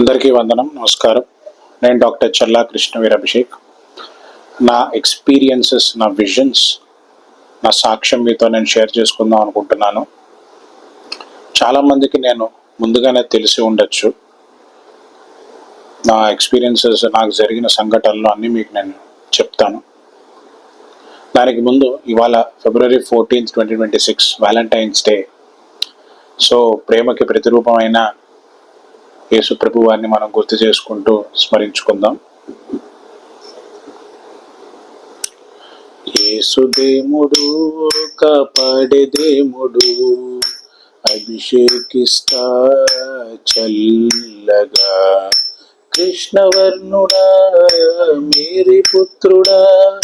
అందరికీ వందనం నమస్కారం. నేను డాక్టర్ చల్లా కృష్ణవీర్ అభిషేక్. నా ఎక్స్పీరియన్సెస్ నా విజన్స్ నా సాక్ష్యం మీతో నేను షేర్ చేసుకుందాం అనుకుంటున్నాను. చాలామందికి నేను ముందుగానే తెలిసి ఉండొచ్చు. నా ఎక్స్పీరియన్సెస్ నాకు జరిగిన సంఘటనలు అన్నీ మీకు నేను చెప్తాను. దానికి ముందు ఇవాళ February fourteenth twenty twenty six Valentine's day. So ప్రేమకి ప్రతిరూపమైన యేసు ప్రభు వారిని మనం గుర్తు చేసుకుంటూ స్మరించుకుందాం. యేసుదేముడు కాపాడేదేముడు అభిషేకిస్తా చల్లగా. కృష్ణవర్ణుడా మేరీ పుత్రుడా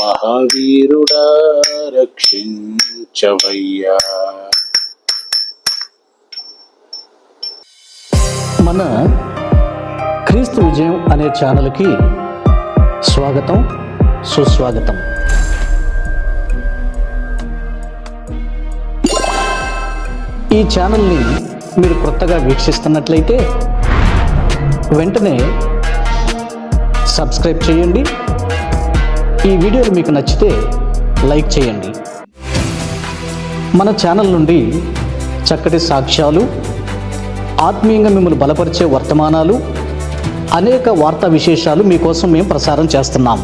మహావీరుడా రక్షించవయ్యా. మన క్రీస్తు విజయం అనే ఛానల్కి స్వాగతం సుస్వాగతం. ఈ ఛానల్ని మీరు కొత్తగా వీక్షిస్తున్నట్లయితే వెంటనే సబ్స్క్రైబ్ చేయండి. ఈ వీడియోలు మీకు నచ్చితే లైక్ చేయండి. మన ఛానల్ నుండి చక్కటి సాక్ష్యాలు ఆత్మీయంగా మిమ్మల్ని బలపరిచే వర్తమానాలు అనేక వార్తా విశేషాలు మీకోసం మేము ప్రసారం చేస్తున్నాం.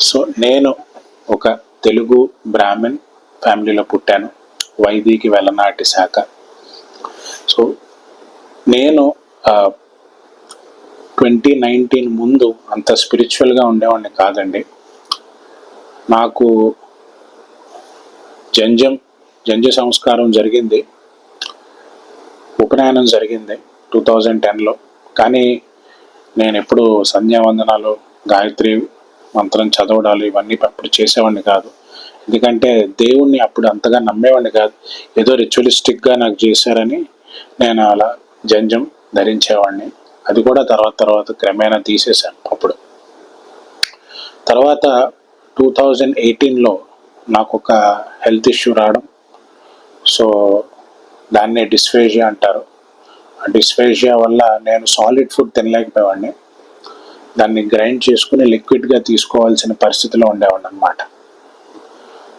సో నేను ఒక తెలుగు బ్రాహ్మణ్ ఫ్యామిలీలో పుట్టాను. వైదికి వెళ్ళనాటి శాఖ. సో నేను ట్వంటీ నైన్టీన్ ముందు అంత స్పిరిచువల్గా ఉండేవాడిని కాదండి. నాకు జంజం జంజ సంస్కారం జరిగింది. ఉపనయనం జరిగింది టూ థౌజండ్ టెన్లో. కానీ నేను ఎప్పుడు సంధ్యావందనాలు గాయత్రి మంత్రం చదవడాలు ఇవన్నీ అప్పుడు చేసేవాడిని కాదు. ఎందుకంటే దేవుణ్ణి అప్పుడు అంతగా నమ్మేవాడిని కాదు. ఏదో రిచువలిస్టిక్గా నాకు చేశారని నేను అలా జంజం ధరించేవాడిని. అది కూడా తర్వాత తర్వాత క్రమేణా తీసేశాను అప్పుడు. తర్వాత టూ థౌజండ్ ఎయిటీన్లో నాకు ఒక హెల్త్ ఇష్యూ రావడం. సో దాన్నే డిస్ఫేజియా అంటారు. ఆ డిస్ఫేజియా వల్ల నేను సాలిడ్ ఫుడ్ తినలేకపోయేవాడిని. దాన్ని గ్రైండ్ చేసుకుని లిక్విడ్గా తీసుకోవాల్సిన పరిస్థితిలో ఉండేవాడిని అనమాట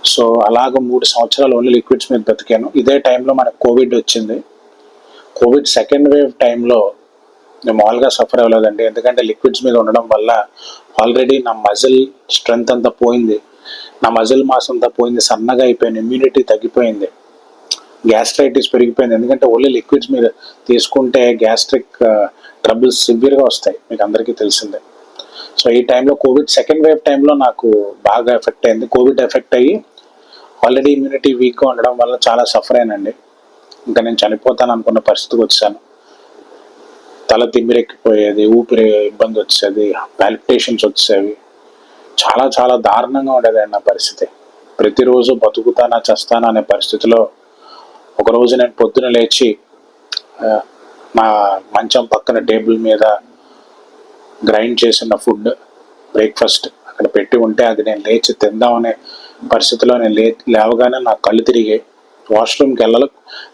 సో అలాగ మూడు సంవత్సరాలు ఓన్లీ లిక్విడ్స్ మీద బతికాను. ఇదే టైంలో మనకు కోవిడ్ వచ్చింది. కోవిడ్ సెకండ్ వేవ్ టైంలో మామూలుగా సఫర్ అవ్వలేదండి. ఎందుకంటే లిక్విడ్స్ మీద ఉండడం వల్ల ఆల్రెడీ నా మజిల్ స్ట్రెంగ్త్ అంతా పోయింది. నా మజిల్ మాస్ అంతా పోయింది. సన్నగా అయిపోయింది. ఇమ్యూనిటీ తగ్గిపోయింది. గ్యాస్ట్రైటిస్ పెరిగిపోయింది. ఎందుకంటే ఓన్లీ లిక్విడ్స్ మీద తీసుకుంటే గ్యాస్ట్రిక్ ట్రబుల్స్ సివియర్గా వస్తాయి. మీకు అందరికీ తెలిసిందే. సో ఈ టైంలో కోవిడ్ సెకండ్ వేవ్ టైంలో నాకు బాగా ఎఫెక్ట్ అయింది. కోవిడ్ ఎఫెక్ట్ అయ్యి ఆల్రెడీ ఇమ్యూనిటీ వీక్గా ఉండడం వల్ల చాలా సఫర్ అయినండి ఇంకా నేను చనిపోతాను అనుకున్న పరిస్థితికి వచ్చాను. తల తిమ్మిరెక్కిపోయేది ఊపిరి ఇబ్బంది వచ్చేది పాలిపిటేషన్స్ వచ్చేవి. చాలా చాలా దారుణంగా ఉండేదండి నా పరిస్థితి. ప్రతిరోజు బతుకుతానా చస్తానా అనే పరిస్థితిలో ఒకరోజు నేను పొద్దున లేచి నా మంచం పక్కన టేబుల్ మీద గ్రైండ్ చేసిన ఫుడ్ బ్రేక్ఫాస్ట్ అక్కడ పెట్టి ఉంటే అది నేను లేచి తిందామనే పరిస్థితిలో నేను లే లేవగానే నా కళ్ళు తిరిగి వాష్రూమ్కి వెళ్ళ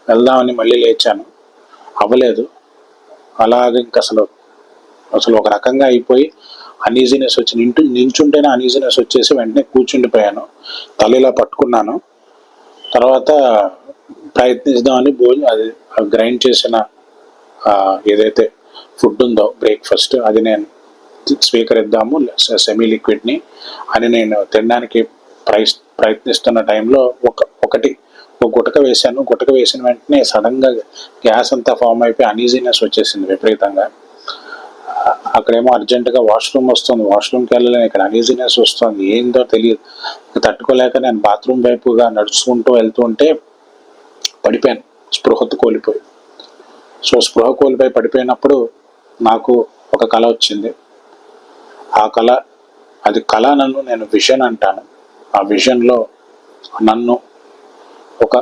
వెళ్దామని మళ్ళీ లేచాను. అవ్వలేదు. అలాగే ఇంకా అసలు అసలు ఒక రకంగా అయిపోయి అనీజీనెస్ వచ్చి నింటు నించుంటేనే అనీజీనెస్ వచ్చేసి వెంటనే కూర్చుండిపోయాను. తల ఇలా పట్టుకున్నాను. తర్వాత ప్రయత్నిద్దామని భోజనం అది గ్రైండ్ చేసిన ఏదైతే ఫుడ్ ఉందో బ్రేక్ఫాస్ట్ అది నేను స్వీకరిద్దాము సెమీ లిక్విడ్ని అని నేను తినడానికి ప్రయ ప్రయత్నిస్తున్న టైంలో ఒక ఒకటి ఒక గుటక వేశాను గుటక వేసిన వెంటనే సడన్గా గ్యాస్ అంతా ఫామ్ అయిపోయి అనీజీనెస్ వచ్చేసింది విపరీతంగా. అక్కడేమో అర్జెంటుగా వాష్రూమ్ వస్తుంది వాష్రూమ్కి వెళ్ళలేను ఇక్కడ అనీజీనెస్ వస్తుంది ఏందో తెలియదు. తట్టుకోలేక నేను బాత్రూమ్ వైపుగా నడుచుకుంటూ వెళ్తూ ఉంటే పడిపోయాను స్పృహతో కోల్పోయి. సో స్పృహ కోల్పోయి పడిపోయినప్పుడు నాకు ఒక కళ వచ్చింది. ఆ కళ అది కళ నన్ను నేను విజన్ అంటాను. ఆ విజన్లో నన్ను ఒక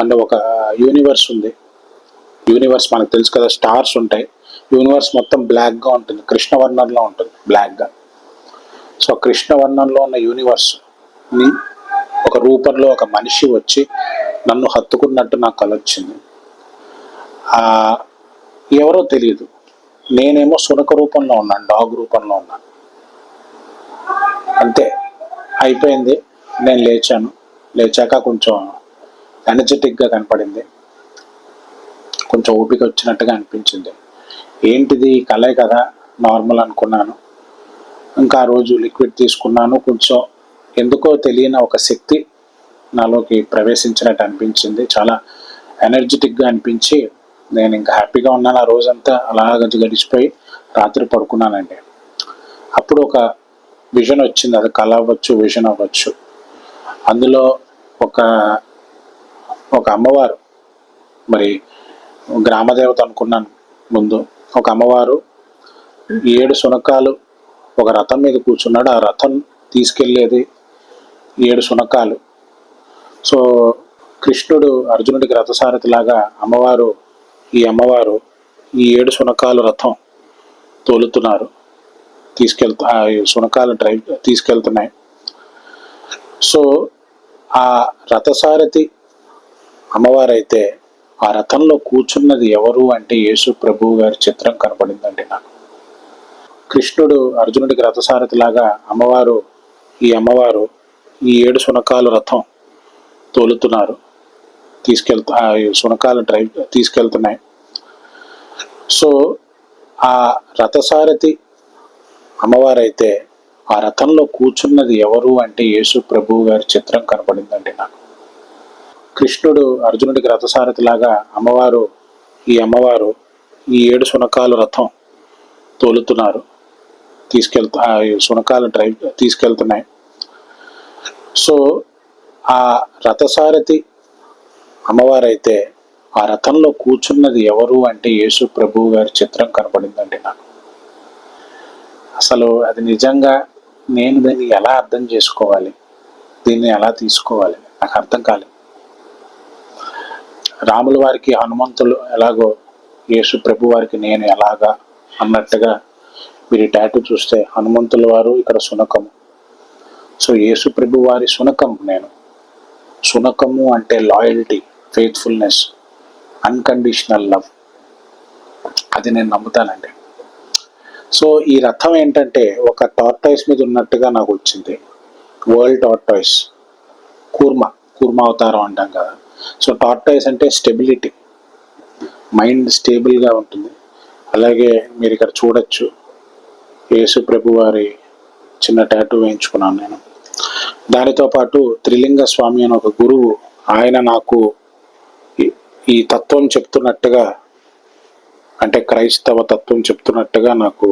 అంటే ఒక యూనివర్స్ ఉంది. యూనివర్స్ మనకు తెలుసు కదా స్టార్స్ ఉంటాయి. యూనివర్స్ మొత్తం బ్లాక్గా ఉంటుంది. కృష్ణవర్ణంలో ఉంటుంది బ్లాక్గా సో కృష్ణవర్ణంలో ఉన్న యూనివర్స్ని ఒక రూపంలో ఒక మనిషి వచ్చి నన్ను హత్తుకున్నట్టు నాకు కలొచ్చింది ఎవరో తెలియదు. నేనేమో సునక రూపంలో ఉన్నాను డాగ్ రూపంలో ఉన్నాను. అంతే. అయిపోయింది. నేను లేచాను. లేచాక కొంచెం ఎనర్జెటిక్గా కనపడింది. కొంచెం ఓపిక వచ్చినట్టుగా అనిపించింది. ఏంటిది కలే కదా? నార్మల్ అనుకున్నాను. ఇంకా ఆ రోజు లిక్విడ్ తీసుకున్నాను. కొంచెం ఎందుకో తెలియని ఒక శక్తి నాలోకి ప్రవేశించినట్టు అనిపించింది. చాలా ఎనర్జెటిక్గా అనిపించి నేను ఇంకా హ్యాపీగా ఉన్నాను. ఆ రోజంతా అలాగ గడిచిపోయి రాత్రి పడుకున్నానండి. అప్పుడు ఒక విజన్ వచ్చింది. అది కళ అవ్వచ్చు విజన్ అవ్వచ్చు. అందులో ఒక ఒక అమ్మవారు. మరి గ్రామదేవత అనుకున్నాను ముందు. ఒక అమ్మవారు ఏడు సునకాలు ఒక రథం మీద కూర్చున్నాడు. ఆ రథం తీసుకెళ్ళేది ఏడు సునకాలు సో కృష్ణుడు అర్జునుడికి రథసారథిలాగా అమ్మవారు ఈ అమ్మవారు ఈ ఏడు సునకాలు రథం తోలుతున్నారు. తీసుకెళ్తా ఆ సునకాలు డ్రైవ్ తీసుకెళ్తున్నాయి. సో ఆ రథసారథి అమ్మవారైతే ఆ రథంలో కూర్చున్నది ఎవరు అంటే యేసు ప్రభువు గారి చిత్రం కనపడిందండి నాకు. కృష్ణుడు అర్జునుడికి రథసారథిలాగా అమ్మవారు ఈ అమ్మవారు ఈ ఏడు శునకాలు రథం తోలుతున్నారు. తీసుకెళ్తా శునకాలు డ్రైవ్ తీసుకెళ్తున్నాయి. సో ఆ రథసారథి అమ్మవారైతే ఆ రథంలో కూర్చున్నది ఎవరు అంటే యేసు ప్రభువు గారి చిత్రం కనపడిందండి నాకు. కృష్ణుడు అర్జునుడికి రథసారథిలాగా అమ్మవారు ఈ అమ్మవారు ఈ ఏడు సునకాలు రథం తోలుతున్నారు. తీసుకెళ్తా శునకాలు సునకాలు డ్రైవ్ తీసుకెళ్తున్నాయి. సో ఆ రథసారథి అమ్మవారైతే ఆ రథంలో కూర్చున్నది ఎవరు అంటే యేసు ప్రభువు గారి చిత్రం కనపడిందండి నాకు. అసలు అది నిజంగా నేను దీన్ని ఎలా అర్థం చేసుకోవాలి? దీన్ని ఎలా తీసుకోవాలి? నాకు అర్థం కాలేదు. రాముల వారికి హనుమంతులు ఎలాగో యేసు ప్రభు వారికి నేను ఎలాగా అన్నట్టుగా మీరు టాటూ చూస్తే హనుమంతుల వారు ఇక్కడ సునకము. సో యేసు ప్రభు వారి శునకం నేను. సునకము అంటే లాయల్టీ ఫెయిత్ఫుల్నెస్ అన్కండిషనల్ లవ్ అది నేను నమ్ముతానండి. సో ఈ రథం ఏంటంటే ఒక టార్టాయిస్ మీద ఉన్నట్టుగా నాకు వచ్చింది. వరల్డ్ టార్టాయిస్ కూర్మ కూర్మ అవతారం అంటాం కదా. సో టార్టాయిస్ అంటే స్టెబిలిటీ. మైండ్ స్టేబుల్గా ఉంటుంది. అలాగే మీరు ఇక్కడ చూడొచ్చు. యేసు ప్రభు వారి చిన్న టాటూ వేయించుకున్నాను నేను. దానితో పాటు త్రిలింగ స్వామి అని ఒక గురువు ఆయన నాకు ఈ- ఈ తత్వం చెప్తున్నట్టుగా అంటే క్రైస్తవ తత్వం చెప్తున్నట్టుగా నాకు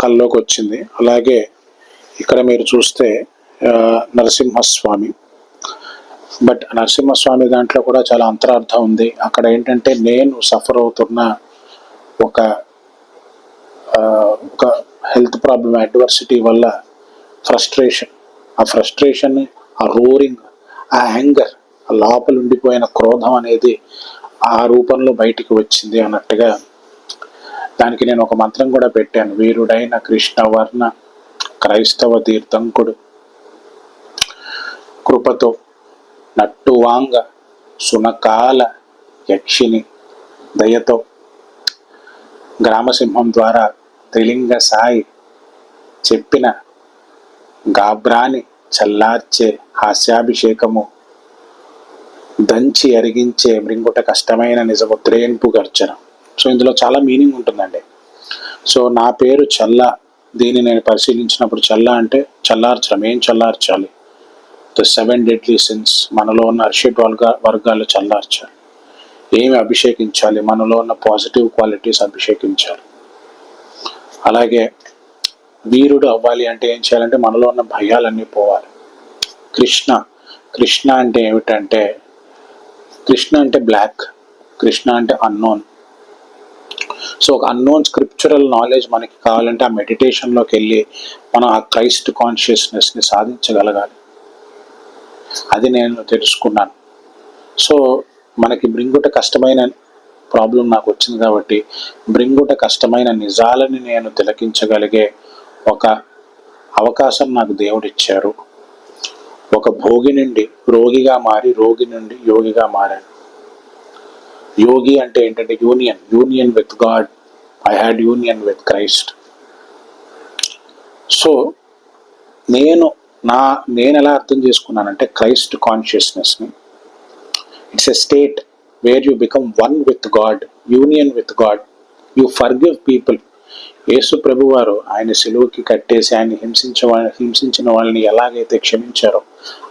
కల్లోకి వచ్చింది. అలాగే ఇక్కడ మీరు చూస్తే నరసింహస్వామి. బట్ నరసింహస్వామి దాంట్లో కూడా చాలా అంతరార్థం ఉంది. అక్కడ ఏంటంటే నేను సఫర్ అవుతున్న ఒక ఒక హెల్త్ ప్రాబ్లం అడ్వర్సిటీ వల్ల ఫ్రస్ట్రేషన్. ఆ ఫ్రస్ట్రేషన్ ఆ రోరింగ్ ఆ యాంగర్ ఆ లోపల ఉండిపోయిన క్రోధం అనేది ఆ రూపంలో బయటికి వచ్చింది అన్నట్టుగా దానికి నేను ఒక మంత్రం కూడా పెట్టాను. వీరుడైన కృష్ణవర్ణ క్రైస్తవ తీర్థంకుడు. కృపతో నట్టువాంగ సునకాల యక్షిని దయతో గ్రామసింహం ద్వారా త్రిలింగ సాయి చెప్పిన గాబ్రాని చల్లార్చే హాస్యాభిషేకము దంచి అరిగించే మృంగుట కష్టమైన నిజముద్రేన్పు గర్జన. సో ఇందులో చాలా మీనింగ్ ఉంటుందండి. సో నా పేరు చల్ల దీన్ని నేను పరిశీలించినప్పుడు చల్ల అంటే చల్లార్చడం. ఏం చల్లార్చాలి? The seven deadly sins. మనలో ఉన్న అర్షిడ్ వర్గా వర్గాలు చల్లార్చాలి. ఏమి అభిషేకించాలి? మనలో ఉన్న పాజిటివ్ క్వాలిటీస్ అభిషేకించాలి. అలాగే వీరుడు అవ్వాలి అంటే ఏం చేయాలంటే మనలో ఉన్న భయాలన్నీ పోవాలి. కృష్ణ కృష్ణ అంటే ఏమిటంటే కృష్ణ అంటే బ్లాక్ కృష్ణ అంటే అన్నోన్ సో ఒక అన్నోన్ స్క్రిప్చురల్ నాలెడ్జ్ మనకి కావాలంటే ఆ మెడిటేషన్లోకి వెళ్ళి మనం ఆ క్రైస్ట్ కాన్షియస్నెస్ని సాధించగలగాలి. అది నేను తెలుసుకున్నాను. సో మనకి బ్రింగుట కష్టమైన ప్రాబ్లం నాకు వచ్చింది కాబట్టి బ్రింగుట కష్టమైన నిజాలని నేను తిలకించగలిగే ఒక అవకాశం నాకు దేవుడిచ్చారు ఒక భోగి నుండి రోగిగా మారి రోగి నుండి యోగిగా మారాను యోగి అంటే ఏంటంటే union union with God. I had union with Christ. So నేను నా నేను ఎలా అర్థం చేసుకున్నానంటే Christ కాన్షియస్నెస్ని. It's a state where you become one with God union with God. You forgive people యేసు ప్రభువారు ఆయన సెలువుకి కట్టేసి ఆయన హింసించ హింసించిన వాళ్ళని ఎలాగైతే క్షమించారో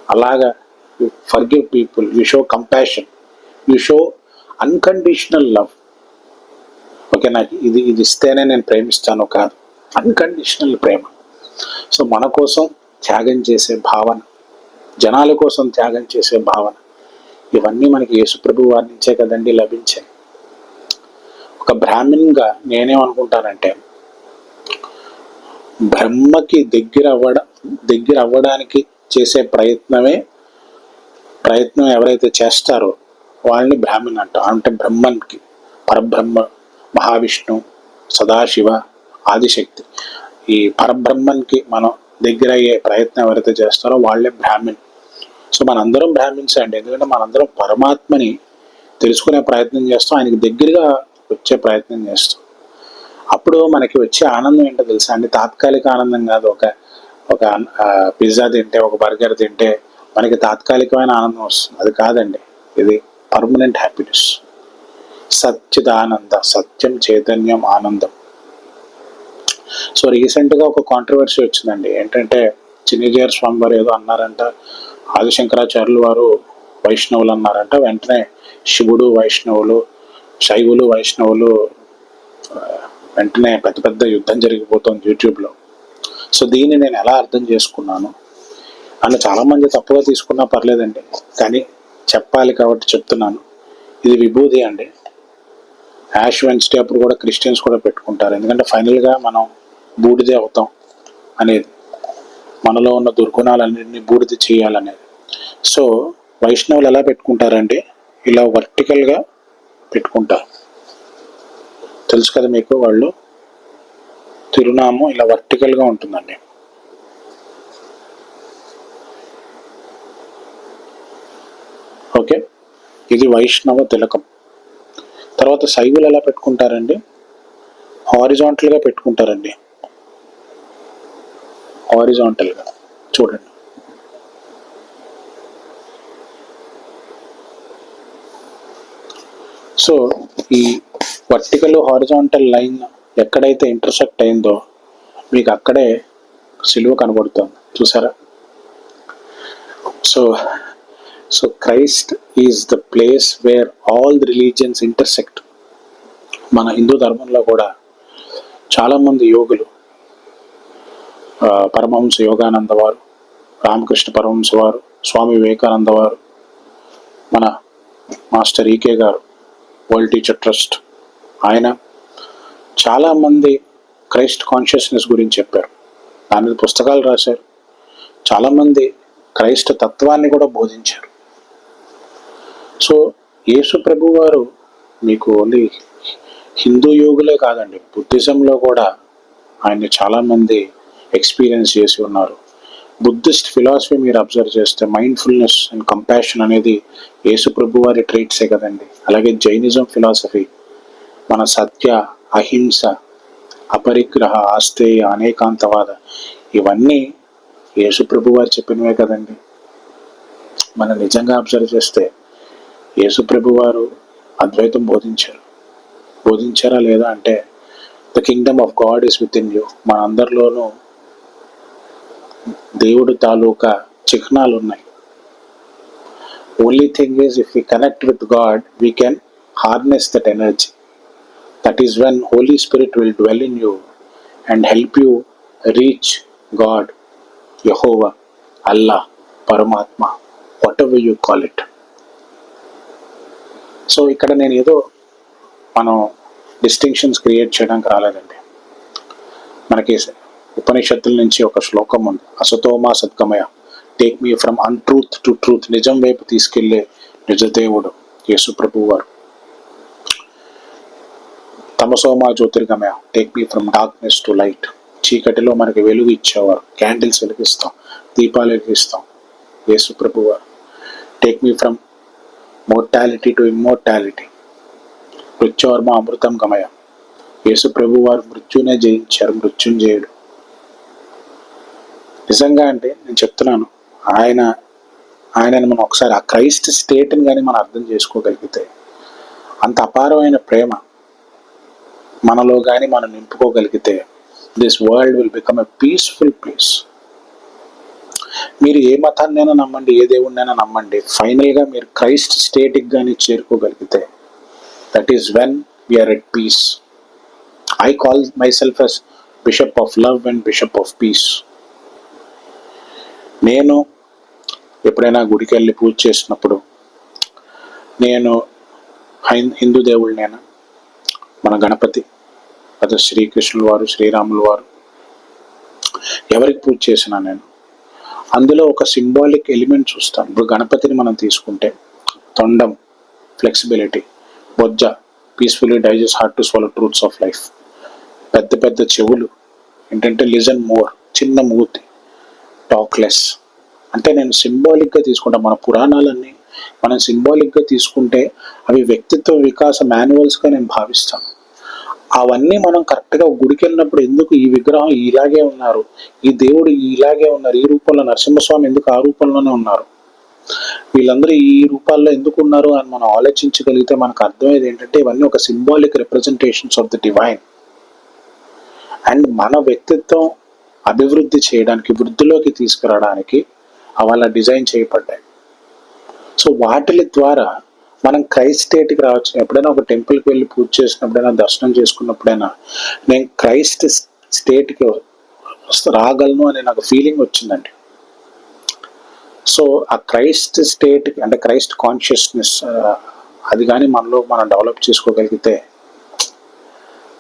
అలాగా you forgive people you show compassion you show unconditional love. Okay నాకు ఇది ఇది ఇస్తేనే నేను ప్రేమిస్తాను కాదు. అన్కండిషనల్ ప్రేమ. సో మన కోసం త్యాగం చేసే భావన జనాల కోసం త్యాగం చేసే భావన ఇవన్నీ మనకి యేసుప్రభు వారి నుంచే కదండి లభించాయి. ఒక బ్రాహ్మణ్గా నేనేమనుకుంటానంటే బ్రహ్మకి దగ్గర అవ్వడం దగ్గర అవ్వడానికి చేసే ప్రయత్నమే ప్రయత్నం ఎవరైతే చేస్తారో వాళ్ళని బ్రాహ్మణ్ అంటాం. అంటే బ్రహ్మన్కి పరబ్రహ్మ మహావిష్ణు సదాశివ ఆదిశక్తి. ఈ పరబ్రహ్మన్కి మనం దగ్గర అయ్యే ప్రయత్నం ఎవరైతే చేస్తారో వాళ్ళే బ్రాహ్మణ్. సో మనందరం బ్రాహ్మిన్స్ అండి. ఎందుకంటే మనందరం పరమాత్మని తెలుసుకునే ప్రయత్నం చేస్తాం. ఆయనకి దగ్గరగా వచ్చే ప్రయత్నం చేస్తాం. అప్పుడు మనకి వచ్చే ఆనందం ఏంటో తెలుసా అండి? తాత్కాలిక ఆనందం కాదు. ఒక ఒక పిజ్జా తింటే ఒక బర్గర్ తింటే మనకి తాత్కాలికమైన ఆనందం వస్తుంది. అది కాదండి. ఇది పర్మనెంట్ హ్యాపీనెస్. సచ్చిదానంద సత్యం చైతన్యం ఆనందం. సో రీసెంట్గా ఒక కాంట్రవర్సీ వచ్చిందండి. ఏంటంటే చిన్నజీఆర్ స్వామి వారు ఏదో అన్నారంట. ఆదిశంకరాచార్యులు వారు వైష్ణవులు అన్నారంట. వెంటనే శివుడు వైష్ణవులు శైవులు వైష్ణవులు వెంటనే పెద్ద పెద్ద యుద్ధం జరిగిపోతుంది యూట్యూబ్లో. సో దీన్ని నేను ఎలా అర్థం చేసుకున్నాను? అని చాలామంది తప్పుగా తీసుకున్నా పర్లేదండి. కానీ చెప్పాలి కాబట్టి చెప్తున్నాను. ఇది విభూది అండి. యాష్ వెన్స్డే అప్పుడు కూడా క్రిస్టియన్స్ కూడా పెట్టుకుంటారు. ఎందుకంటే ఫైనల్గా మనం బూడిదే అవుతాం అనేది. మనలో ఉన్న దుర్గుణాలన్నింటినీ బూడిద చేయాలనేది. సో వైష్ణవులు ఎలా పెట్టుకుంటారంటే ఇలా వర్టికల్గా పెట్టుకుంటారు. తెలుసు కదా మీకు వాళ్ళు తిరునామం ఇలా వర్టికల్గా ఉంటుందండి. ఓకే? ఇది వైష్ణవ తిలకం. తర్వాత శైవులు ఎలా పెట్టుకుంటారండి? హారిజాంటల్గా పెట్టుకుంటారండి. హారిజాంటల్గా చూడండి. సో ఈ వర్టికల్ హారిజాంటల్ లైన్ ఎక్కడైతే ఇంటర్సెక్ట్ అయిందో మీకు అక్కడే సిలువ కనబడుతుంది. చూసారా? So so Christ is the place where all the religions intersect మన హిందూ ధర్మంలో కూడా చాలామంది యోగులు పరమహంస యోగానంద వారు రామకృష్ణ పరమహంస వారు స్వామి వివేకానంద వారు మన మాస్టర్ ఈకే గారు వరల్డ్ టీచర్ ట్రస్ట్ ఆయన చాలామంది క్రైస్ట్ కాన్షియస్నెస్ గురించి చెప్పారు. దాని మీద పుస్తకాలు రాశారు. చాలామంది క్రైస్త తత్వాన్ని కూడా బోధించారు. సో యేసు ప్రభు వారు మీకు ఓన్లీ హిందూ యోగులే కాదండి బుద్ధిజంలో కూడా ఆయన్ని చాలామంది ఎక్స్పీరియన్స్ చేసి ఉన్నారు. బుద్ధిస్ట్ ఫిలాసఫీ మీరు అబ్జర్వ్ చేస్తే మైండ్ఫుల్నెస్ అండ్ కంపాషన్ అనేది యేసుప్రభు వారి ట్రీట్సే కదండి. అలాగే జైనిజం ఫిలాసఫీ మన సత్య అహింస అపరిగ్రహ ఆస్తేయ అనేకాంతవాద ఇవన్నీ యేసుప్రభు వారు చెప్పినవే కదండి. మనం నిజంగా అబ్జర్వ్ చేస్తే యేసుప్రభు వారు అద్వైతం బోధించారు. బోధించారా లేదా అంటే the kingdom of God is with in you. మనందరిలోనూ దేవుడు తాలూకా చిహ్నాలు ఉన్నాయి only thing is if you connect with God we can harness that energy that is when Holy Spirit will dwell in you and help you reach God Jehovah Allah Paramatma whatever you call it so ఇక్కడ నేను ఏదో మనం distinctions create చేయడానికి రాలేదండి. మనకి ఉపనిషత్తుల నుంచి ఒక శ్లోకం ఉంది. అసతోమా సద్గమయ. Take me from untruth to truth నిజం వైపు తీసుకెళ్ళే నిజదేవుడు యేసుప్రభు వారు. తమసోమా జ్యోతిర్గమయ. Take me from darkness to light చీకటిలో మనకి వెలుగు ఇచ్చేవారు. క్యాండిల్స్ వెలిగిస్తాం. దీపాలు వెలిగిస్తాం. యేసుప్రభు వారు. Take me from mortality to immortality మృత్యువర్మ అమృతం గమయ. యేసు ప్రభు వారు మృత్యునే జయించారు. మృత్యుంజయుడు. నిజంగా అంటే నేను చెప్తున్నాను ఆయన ఆయనను మనం ఒకసారి ఆ క్రైస్ట్ స్టేట్ని కానీ మనం అర్థం చేసుకోగలిగితే అంత అపారమైన ప్రేమ మనలో కానీ మనం నింపుకోగలిగితే this world will become a peaceful place మీరు ఏ మతాన్నైనా నమ్మండి ఏ దేవుడినైనా నమ్మండి ఫైనల్గా మీరు క్రైస్ట్ స్టేట్కి కానీ చేరుకోగలిగితే that is when we are at peace I call myself as bishop of love and bishop of peace నేను ఎప్పుడైనా గుడికి వెళ్ళి పూజ చేసినప్పుడు నేను హైన్- హిందూ దేవుళ్ళనేనా మన గణపతి అదే శ్రీకృష్ణుల వారు శ్రీరాముల వారు ఎవరికి పూజ చేసినా నేను అందులో ఒక సింబాలిక్ ఎలిమెంట్ చూస్తాను. ఇప్పుడు గణపతిని మనం తీసుకుంటే తొండం flexibility Bojja peacefully digest heart to swallow truths of life పెద్ద పెద్ద చెవులు ఏంటంటే లిజన్ మోర్ చిన్న మూతి. టాక్లెస్ అంటే నేను సింబాలిక్గా తీసుకుంటా మన పురాణాలన్నీ మనం సింబాలిక్గా తీసుకుంటే అవి వ్యక్తిత్వ వికాస మాన్యువల్స్గా నేను భావిస్తాను. అవన్నీ మనం కరెక్ట్గా గుడికి వెళ్ళినప్పుడు ఎందుకు ఈ విగ్రహం ఇలాగే ఉన్నారు? ఈ దేవుడు ఇలాగే ఉన్నారు? ఈ రూపంలో నరసింహస్వామి ఎందుకు ఆ రూపంలోనే ఉన్నారు? వీళ్ళందరూ ఈ రూపాల్లో ఎందుకు ఉన్నారు అని మనం ఆలోచించగలిగితే మనకు అర్థమయ్యేది ఏంటంటే ఇవన్నీ ఒక symbolic representations of the divine and మన వ్యక్తిత్వం అభివృద్ధి చేయడానికి వృద్ధిలోకి తీసుకురావడానికి అలా డిజైన్ చేయబడ్డాయి. సో వాటి ద్వారా మనం క్రైస్ట్ స్టేట్కి రావచ్చు. ఎప్పుడైనా ఒక టెంపుల్కి వెళ్ళి పూజ చేసినప్పుడైనా దర్శనం చేసుకున్నప్పుడైనా నేను క్రైస్ట్ స్టేట్కి రాగలను అనే నాకు ఫీలింగ్ వచ్చిందండి. సో ఆ క్రైస్ట్ స్టేట్ అంటే క్రైస్ట్ కాన్షియస్నెస్ అది కానీ మనలో మనం డెవలప్ చేసుకోగలిగితే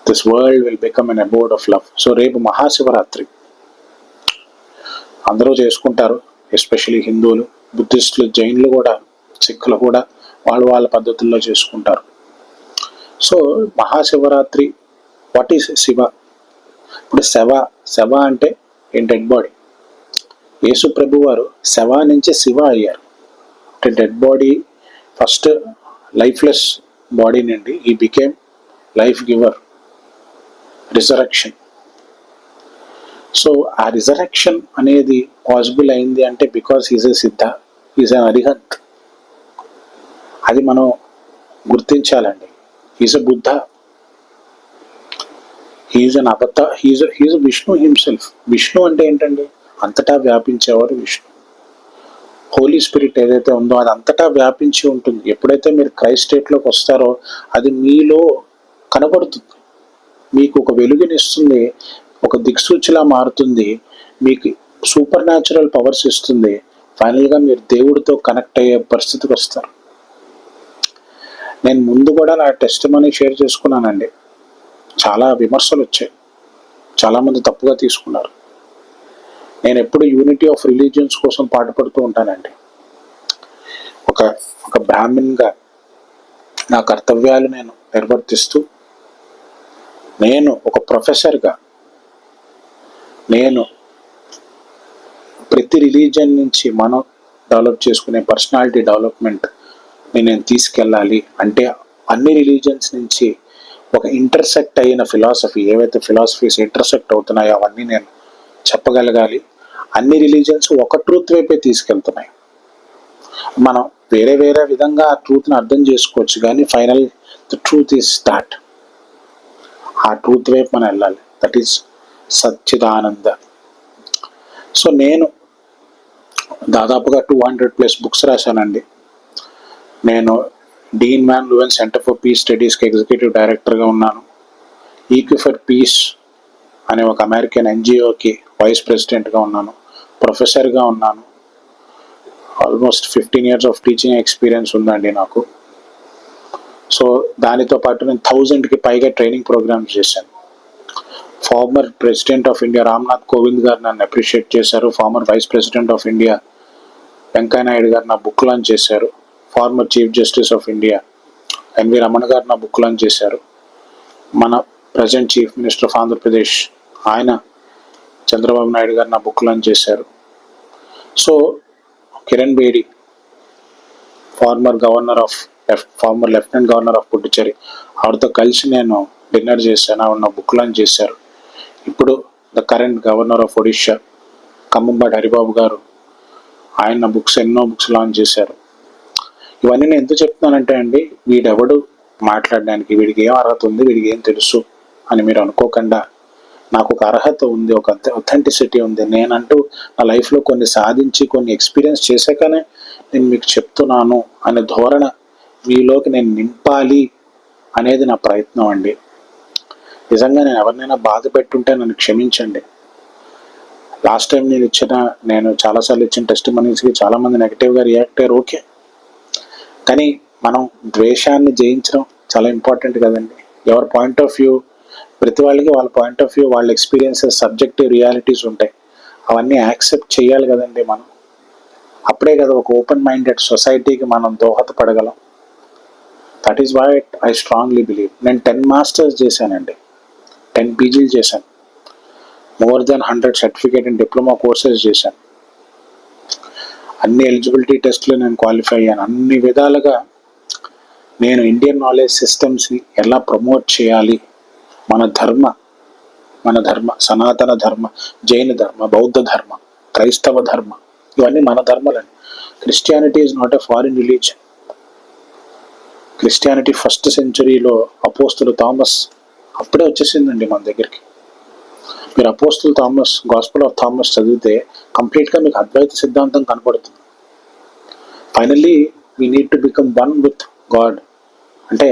this world will become an abode of love. So రేపు మహాశివరాత్రి. అందరూ చేసుకుంటారు ఎస్పెషలీ హిందువులు బుద్ధిస్టులు జైన్లు కూడా సిక్కులు కూడా వాళ్ళు వాళ్ళ పద్ధతుల్లో చేసుకుంటారు. So Mahashivratri what is Shiva? ఇప్పుడు శవ శవ అంటే ఏ డెడ్ బాడీ యేసు ప్రభు వారు శవ నుంచి శివ అయ్యారు. అంటే dead body first lifeless body నుండి ఈ became life giver resurrection so ఆ రిజరక్షన్ అనేది పాసిబుల్ అయింది అంటే బికాస్ ఈజ్ ఎ సిద్ధ ఈజ్ అన్ అరిహంత్ అది మనం గుర్తించాలండి. Is a Buddha he's an అబద్ధ he's he's Vishnu himself Vishnu అంటే ఏంటండి? అంతటా వ్యాపించేవారు విష్ణు హోలీ స్పిరిట్ ఏదైతే ఉందో అది అంతటా వ్యాపించి ఉంటుంది. ఎప్పుడైతే మీరు క్రైస్ట్ స్టేట్లోకి వస్తారో అది మీలో కనబడుతుంది. మీకు ఒక వెలుగునిస్తుంది. ఒక దిక్సూచిలా మారుతుంది. మీకు సూపర్ న్యాచురల్ పవర్స్ ఇస్తుంది ఫైనల్గా మీరు దేవుడితో కనెక్ట్ అయ్యే పరిస్థితికి వస్తారు. నేను ముందు కూడా నా టెస్ట్ మనీ షేర్ చేసుకున్నానండి. చాలా విమర్శలు వచ్చాయి. చాలామంది తప్పుగా తీసుకున్నారు. నేను ఎప్పుడు యూనిటీ ఆఫ్ రిలీజియన్స్ కోసం పాటుపడుతూ ఉంటానండి. ఒక ఒక బ్రాహ్మణ్గా నా కర్తవ్యాలు నేను నిర్వర్తిస్తూ నేను ఒక ప్రొఫెసర్గా నేను ప్రతి రిలీజన్ నుంచి మనం డెవలప్ చేసుకునే పర్సనాలిటీ డెవలప్మెంట్ నేను తీసుకెళ్ళాలి. అంటే అన్ని రిలీజన్స్ నుంచి ఒక ఇంటర్సెక్ట్ అయిన ఫిలాసఫీ ఏవైతే ఫిలాసఫీస్ ఇంటర్సెక్ట్ అవుతున్నాయో అవన్నీ నేను చెప్పగలగాలి. అన్ని రిలీజన్స్ ఒక ట్రూత్ వైపే తీసుకెళ్తున్నాయి. మనం వేరే వేరే విధంగా ఆ ట్రూత్ని అర్థం చేసుకోవచ్చు కానీ final the truth is start ఆ ట్రూత్ వైపు మనం వెళ్ళాలి. That is Sachchidananda. సో నేను దాదాపుగా టూ హండ్రెడ్ ప్లస్ బుక్స్ రాశానండి. నేను dean man Leuven centre for peace స్టడీస్కి executive డైరెక్టర్గా ఉన్నాను. ఈక్యూ ఫర్ పీస్ అనే ఒక అమెరికన్ ఎన్జిఓకి వైస్ ప్రెసిడెంట్గా ఉన్నాను. ప్రొఫెసర్గా ఉన్నాను. Almost fifteen years of teaching experience ఉందండి నాకు. సో దానితో పాటు నేను థౌజండ్కి పైగా ట్రైనింగ్ ప్రోగ్రామ్స్ చేశాను. Former president of India Ramnath Kovind garu నన్ను అప్రిషియేట్ చేశారు. Former vice president of India Venkaiah Naidu garu నా బుక్ లాంచ్ చేశారు. Former chief justice of India N V Ramana garu నా బుక్ లాంచ్ చేశారు. మన present chief minister of Andhra Pradesh ఆయన చంద్రబాబు నాయుడు గారు నా book launch చేశారు. So Kiran Bedi former governor of former lieutenant governor of Puducherry ఆవిడతో కలిసి నేను డిన్నర్ చేశాను. ఆవిడ నా బుక్ లాంచ్ చేశారు. ఇప్పుడు the current governor of Odisha Kambhampati Haribabu garu ఆయన బుక్స్ ఎన్నో బుక్స్ లాంచ్ చేశారు. ఇవన్నీ నేను ఎందుకు చెప్తున్నానంటే అండి వీడెవడు మాట్లాడడానికి వీడికి ఏం అర్హత ఉంది వీడికి ఏం తెలుసు అని మీరు అనుకోకుండా నాకు ఒక అర్హత ఉంది ఒక అథెంటిసిటీ ఉంది. నేనంటూ నా లైఫ్లో కొన్ని సాధించి కొన్ని ఎక్స్పీరియన్స్ చేశాకనే నేను మీకు చెప్తున్నాను అనే ధోరణ మీలోకి నేను నింపాలి అనేది నా ప్రయత్నం అండి. నిజంగా నేను ఎవరినైనా బాధ పెట్టుంటే నన్ను క్షమించండి. లాస్ట్ టైం నేను ఇచ్చిన నేను చాలాసార్లు ఇచ్చిన టెస్ట్ మనీస్కి చాలామంది నెగిటివ్గా రియాక్ట్ అయ్యారు. ఓకే కానీ మనం ద్వేషాన్ని జయించడం చాలా ఇంపార్టెంట్ కదండి. ఎవరి పాయింట్ ఆఫ్ వ్యూ ప్రతి వాళ్ళకి వాళ్ళ పాయింట్ ఆఫ్ వ్యూ వాళ్ళ ఎక్స్పీరియన్సెస్ సబ్జెక్టివ్ రియాలిటీస్ ఉంటాయి. అవన్నీ యాక్సెప్ట్ చేయాలి కదండి మనం. అప్పుడే కదా ఒక ఓపెన్ మైండెడ్ సొసైటీకి మనం దోహదపడగలం. That is why I strongly believe నేను టెన్ మాస్టర్స్ చేశానండి. టెన్ పీజీలు చేశాను. More than hundred certificate and diploma courses చేశాను. అన్ని ఎలిజిబిలిటీ టెస్ట్లు నేను క్వాలిఫై అయ్యాను. అన్ని విధాలుగా నేను ఇండియన్ నాలెడ్జ్ సిస్టమ్స్ని ఎలా ప్రమోట్ చేయాలి? మన ధర్మ మన ధర్మ సనాతన ధర్మ జైన ధర్మ బౌద్ధ ధర్మ క్రైస్తవ ధర్మ ఇవన్నీ మన ధర్మలని. Christianity is not a foreign religion Christianity first సెంచరీలో అపోస్తులు థామస్ అప్పుడే వచ్చేసిందండి మన దగ్గరికి. మీరు apostle Thomas gospel of Thomas చదివితే కంప్లీట్గా మీకు అద్వైత సిద్ధాంతం కనపడుతుంది finally we need to become one with God అంటే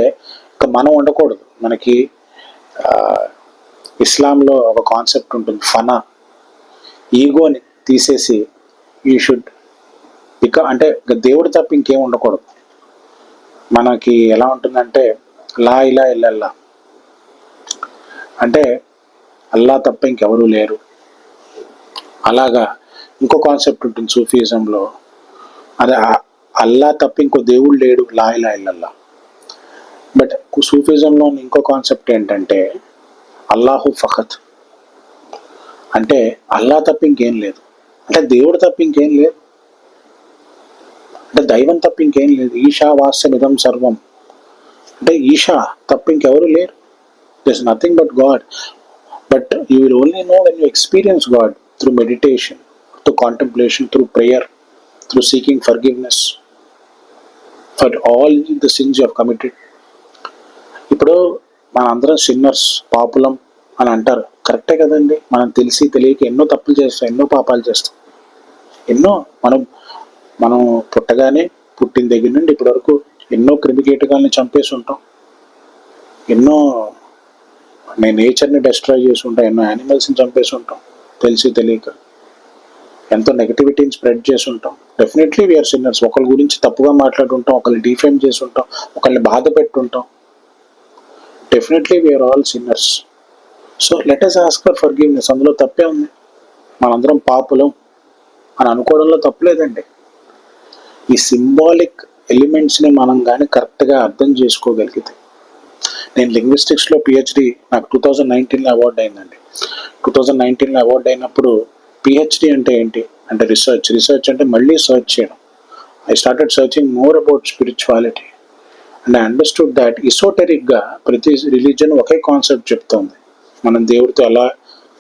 ఇక మనం ఉండకూడదు. మనకి ఇస్లాంలో ఒక కాన్సెప్ట్ ఉంటుంది ఫనా. ఈగోని తీసేసి యూ షుడ్ ఇక అంటే ఇక దేవుడు తప్ప ఇంకేం ఉండకూడదు. మనకి ఎలా ఉంటుందంటే లా ఇలా ఇల్లల్లా. అంటే అల్లా తప్ప ఇంకెవరూ లేరు. అలాగా ఇంకో కాన్సెప్ట్ ఉంటుంది సూఫిజంలో. అదే అల్లా తప్ప ఇంకో దేవుడు లేడు లా ఇల్లల్లా. బట్ సూఫిజంలో ఇంకో కాన్సెప్ట్ ఏంటంటే అల్లాహు ఫఖత్. అంటే అల్లా తప్ప ఇంకేం లేదు. అంటే దేవుడు తప్ప ఇంకేం లేదు. అంటే దైవం తప్ప ఇంకేం లేదు. ఈశా నిధం సర్వం. అంటే ఈశా తప్ప ఇంకెవరు లేరు. This nothing but God but you only only when you experience experience God through meditation contemplation, through through prayer through seeking for for all the you have committed ఇప్పుడు మన అందరం సిన్నర్స్ పాపులం అని అంటారు. కరెక్టే కదండి? మనం తెలిసి తెలియక ఎన్నో తప్పులు చేస్తాం ఎన్నో పాపాలు చేస్తాం. ఎన్నో మనం మనం పుట్టగానే పుట్టిన దగ్గర నుండి ఇప్పటి వరకు ఎన్నో క్రిమికీటకాలని చంపేసి ఉంటాం. ఎన్నో మేము నేచర్ని డెస్ట్రాయ్ చేసి ఉంటాం ఎన్నో యానిమల్స్ని చంపేసి ఉంటాం తెలిసి తెలియక. ఎంతో నెగటివిటీని స్ప్రెడ్ చేసి ఉంటాం డెఫినెట్లీ వీఆర్ సిన్నర్స్ ఒకరి గురించి తప్పుగా మాట్లాడుంటాం ఒకరిని డిఫేమ్ చేసి ఉంటాం ఒకరిని బాధ పెట్టుంటాం. Definitely we are all sinners so let us ask for forgiveness అందులో తప్పే ఉంది. మనందరం పాపులం అని అనుకోవడంలో తప్పలేదండి ఈ సింబాలిక్ ఎలిమెంట్స్ని మనం కానీ కరెక్ట్గా అర్థం చేసుకోగలిగితే నేను లింగ్విస్టిక్స్లో పిహెచ్డి నాకు టూ థౌజండ్ నైన్టీన్లో అవార్డ్ అయిందండి. టూ థౌజండ్ నైన్టీన్లో అవార్డ్ అయినప్పుడు పిహెచ్డి అంటే ఏంటి? అంటే రీసెర్చ్ రీసెర్చ్ అంటే మళ్ళీ సర్చ్ చేయడం. I started searching more about spirituality and I understood that ఇసోటెరిక్గా ప్రతి రిలీజన్ ఒకే కాన్సెప్ట్ చెప్తోంది. మనం దేవుడితో ఎలా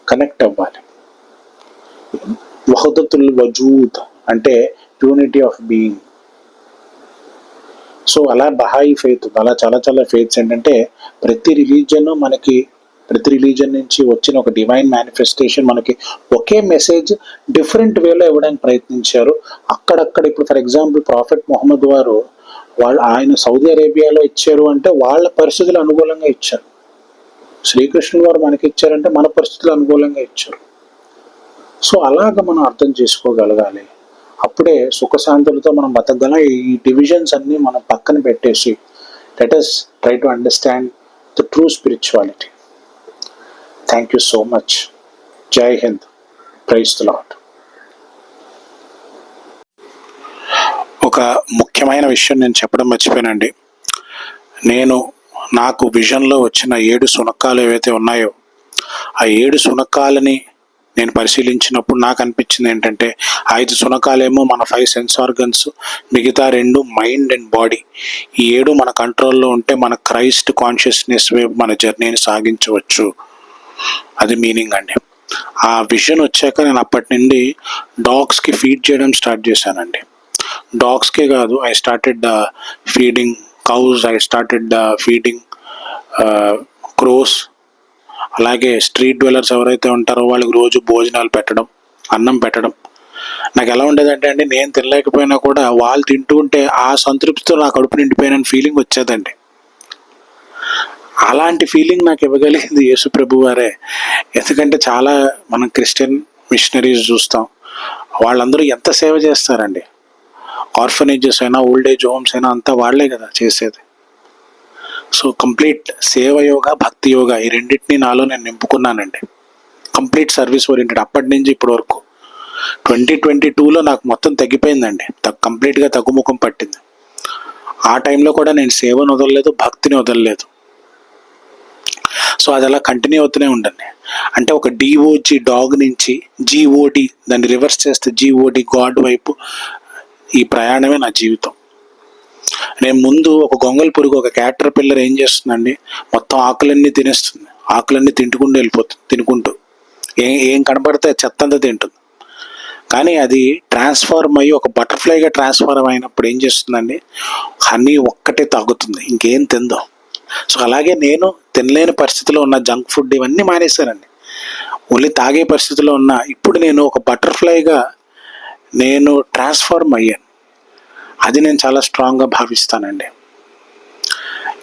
కనెక్ట్ అవ్వాలి? వహదతుల్ వజూద్ అంటే యూనిటీ ఆఫ్ బీయింగ్ సో అలా బహాయి ఫెయిత్ అలా చాలా చాలా ఫెయిత్స్ ఏంటంటే ప్రతి రిలీజన్ మనకి ప్రతి రిలీజన్ నుంచి వచ్చిన ఒక డివైన్ మేనిఫెస్టేషన్ మనకి ఒకే మెసేజ్ డిఫరెంట్ వేలో ఇవ్వడానికి ప్రయత్నించారు. అక్కడక్కడ ఇప్పుడు ఫర్ ఎగ్జాంపుల్ ప్రాఫిట్ మొహమ్మద్ వారు వాళ్ళు ఆయన సౌదీ అరేబియాలో ఇచ్చారు అంటే వాళ్ళ పరిస్థితులు అనుకూలంగా ఇచ్చారు. శ్రీకృష్ణుడు వారు మనకి ఇచ్చారంటే మన పరిస్థితులు అనుకూలంగా ఇచ్చారు. సో అలాగ మనం అర్థం చేసుకోగలగాలి. అప్పుడే సుఖశాంతులతో మనం బతకగలం. ఈ డివిజన్స్ అన్నీ మనం పక్కన పెట్టేసి let us try to understand the true spirituality thank you so much Jai Hind praise the lot ఒక ముఖ్యమైన విషయం నేను చెప్పడం మర్చిపోయానండి. నేను నాకు విజన్లో వచ్చిన ఏడు సునకాలు ఏవైతే ఉన్నాయో ఆ ఏడు సునకాలని నేను పరిశీలించినప్పుడు నాకు అనిపించింది ఏంటంటే ఐదు సునకాలేమో మన ఫైవ్ సెన్స్ ఆర్గన్స్ మిగతా రెండు మైండ్ అండ్ బాడీ ఈ ఏడు మన కంట్రోల్లో ఉంటే మన క్రైస్ట్ కాన్షియస్నెస్ వైపు మన జర్నీని సాగించవచ్చు. అది మీనింగ్ అండి. ఆ విజన్ వచ్చాక నేను అప్పటి నుండి డాగ్స్కి ఫీడ్ చేయడం స్టార్ట్ చేశానండి. డాగ్స్కే కాదు I started the feeding cows I started the feeding crows అలాగే స్ట్రీట్ డ్వెలర్స్ ఎవరైతే ఉంటారో వాళ్ళకి రోజు భోజనాలు పెట్టడం అన్నం పెట్టడం. నాకు ఎలా ఉండేదంటే అండి నేను తినలేకపోయినా కూడా వాళ్ళు తింటూ ఉంటే ఆ సంతృప్తితో నా కడుపు నిండిపోయిన ఫీలింగ్ వచ్చేదండి. అలాంటి ఫీలింగ్ నాకు ఇవ్వగలిగింది యేసు ప్రభు వారే. ఎందుకంటే చాలా మనం క్రిస్టియన్ మిషనరీస్ చూస్తాం. వాళ్ళందరూ ఎంత సేవ చేస్తారండి? ఆర్ఫనేజెస్ అయినా ఓల్డ్ ఏజ్ హోమ్స్ అయినా అంతా వాళ్ళే కదా చేసేది. సో కంప్లీట్ సేవ యోగ భక్తి యోగ ఈ రెండింటిని నాలో నేను నింపుకున్నానండి. కంప్లీట్ సర్వీస్ ఓరియంటెడ్ అప్పటి నుంచి ఇప్పటి వరకు. ట్వంటీ ట్వంటీ టూలో నాకు మొత్తం తగ్గిపోయిందండి. తగ్- కంప్లీట్గా తగ్గుముఖం పట్టింది. ఆ టైంలో కూడా నేను సేవను వదలలేదు భక్తిని వదలలేదు. సో అది అలా కంటిన్యూ అవుతూనే ఉండండి. అంటే ఒక డిఓజి డాగ్ నుంచి జీఓడి దాన్ని రివర్స్ చేస్తే జీఓడి గాడ్ వైపు ఈ ప్రయాణమే నా జీవితం. నేను ముందు ఒక గొంగల్ పురుగు ఒక క్యాటర్ పిల్లర్ ఏం చేస్తుందండి? మొత్తం ఆకులన్నీ తినేస్తుంది. ఆకులన్నీ తింటుకుంటూ వెళ్ళిపోతుంది తినుకుంటూ. ఏం ఏం కనపడితే చెత్త అంతా తింటుంది. కానీ అది ట్రాన్స్ఫార్మ్ అయ్యి ఒక బటర్ఫ్లైగా ట్రాన్స్ఫార్మ్ అయినప్పుడు ఏం చేస్తుందండి? హనీ ఒక్కటే తాగుతుంది ఇంకేం తిందో. సో అలాగే నేను తినలేని పరిస్థితిలో ఉన్న జంక్ ఫుడ్ ఇవన్నీ మానేశానండి. ఓన్లీ తాగే పరిస్థితిలో ఉన్న ఇప్పుడు నేను ఒక బటర్ఫ్లైగా నేను ట్రాన్స్ఫార్మ్ అయ్యాను. అది నేను చాలా స్ట్రాంగ్గా భావిస్తానండి.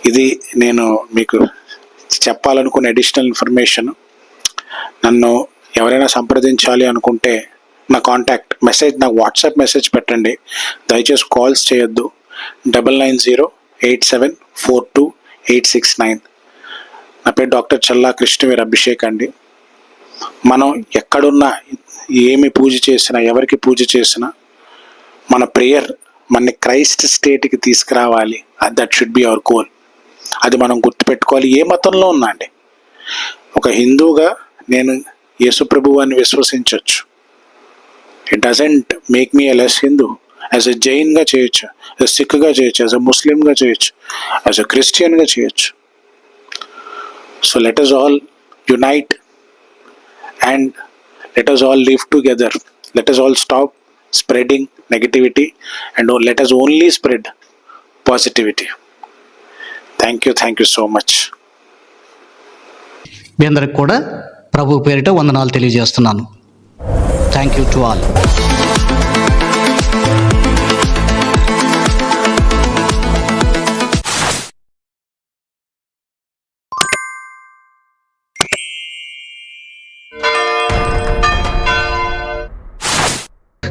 ఇది నేను మీకు చెప్పాలనుకున్న అడిషనల్ ఇన్ఫర్మేషన్ నన్ను ఎవరైనా సంప్రదించాలి అనుకుంటే నా కాంటాక్ట్ మెసేజ్ నాకు వాట్సాప్ మెసేజ్ పెట్టండి. దయచేసి కాల్స్ చేయొద్దు. Double nine zero eight seven four two eight six nine నా పేరు డాక్టర్ చల్లా కృష్ణవీర్ అభిషేక్ అండి. మనం ఎక్కడున్నా ఏమి పూజ చేసినా ఎవరికి పూజ చేసినా మన ప్రేయర్ మన క్రైస్ట్ స్టేట్కి తీసుకురావాలి. That should be our goal అది మనం గుర్తుపెట్టుకోవాలి. ఏ మతంలో ఉన్నా అండి. ఒక హిందూగా నేను యేసుప్రభు అని విశ్వసించవచ్చు it doesn't make me a less Hindu as a జైన్గా చేయొచ్చు. యాజ్ సిక్గా చేయొచ్చు. యాజ్ ఎ ముస్లింగా చేయొచ్చు. యాజ్ ఎ క్రిస్టియన్గా చేయొచ్చు. So let us all unite and let us all live together let us all stop spreading negativity and let us only spread positivity thank you thank you so much మీ అందరికి కూడా ప్రభు పేరిట వందనాలు తెలియజేస్తున్నాను. Thank you to all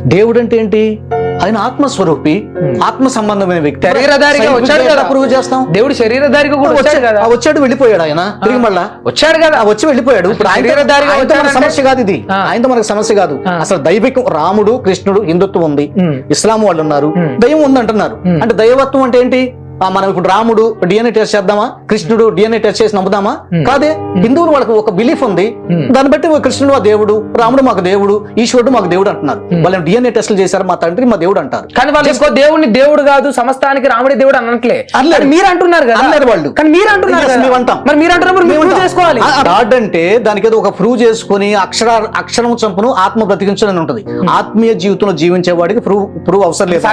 దేవుడు అంటే ఏంటి ఆయన ఆత్మస్వరూపి ఆత్మ సంబంధమైన వ్యక్తి. శరీరధారిగా వచ్చాడు కదా. ప్రూవ్ చేస్తాం? దేవుడు శరీరధారిగా కూడా వచ్చాడు కదా. వచ్చాడు వెళ్ళిపోయాడు ఆయన. తిరిగి మళ్ళా. వచ్చాడు కదా. వచ్చి వెళ్ళిపోయాడు. ఇప్పుడు శరీరధారిగా సమస్య కాదు ఇది. ఆయనతో మనకు సమస్య కాదు. అసలు దైవికం రాముడు కృష్ణుడు హిందుత్వం ఉంది. ఉమ్. ఇస్లాం వాళ్ళు ఉన్నారు. ఉమ్. దైవం ఉంది అంటున్నారు. అంటే దైవత్వం అంటే ఏంటి? మనం ఇప్పుడు రాముడు డిఎన్ఏ టెస్ట్ చేద్దామా కృష్ణుడు డిఎన్ఏ టెస్ట్ చేసి నమ్ముదామా. కాదే హిందువులు వాళ్ళకి ఒక బిలీఫ్ ఉంది. దాన్ని బట్టి కృష్ణుడు మా దేవుడు రాముడు మాకు దేవుడు ఈశ్వరుడు మాకు దేవుడు అంటున్నారు ఉమ్. వాళ్ళు డిఎన్ఏ టెస్టులు చేశారు మా తండ్రి మా దేవుడు అంటారు కానీ వాళ్ళు ఇంకో దేవుడిని దేవుడు కాదు సమస్తానికి రాముడి దేవుడు అనట్లే అనలేరు. కానీ మీరు అంటున్నారు కదా అనలేరు వాళ్ళు. కానీ మీరు అంటున్నారు. మేము అంటాం. మరి మీరు అంటున్నప్పుడు చేసుకోవాలి గాడ్ అంటే దానికి ఏదో ఒక ప్రూవ్ చేసుకుని అక్షర అక్షరం చంపును ఆత్మ బ్రతికించని ఉంటుంది ఆత్మీయ జీవితంలో జీవించే వాడికి ప్రూవ్ ప్రూవ్ అవసరం లేదు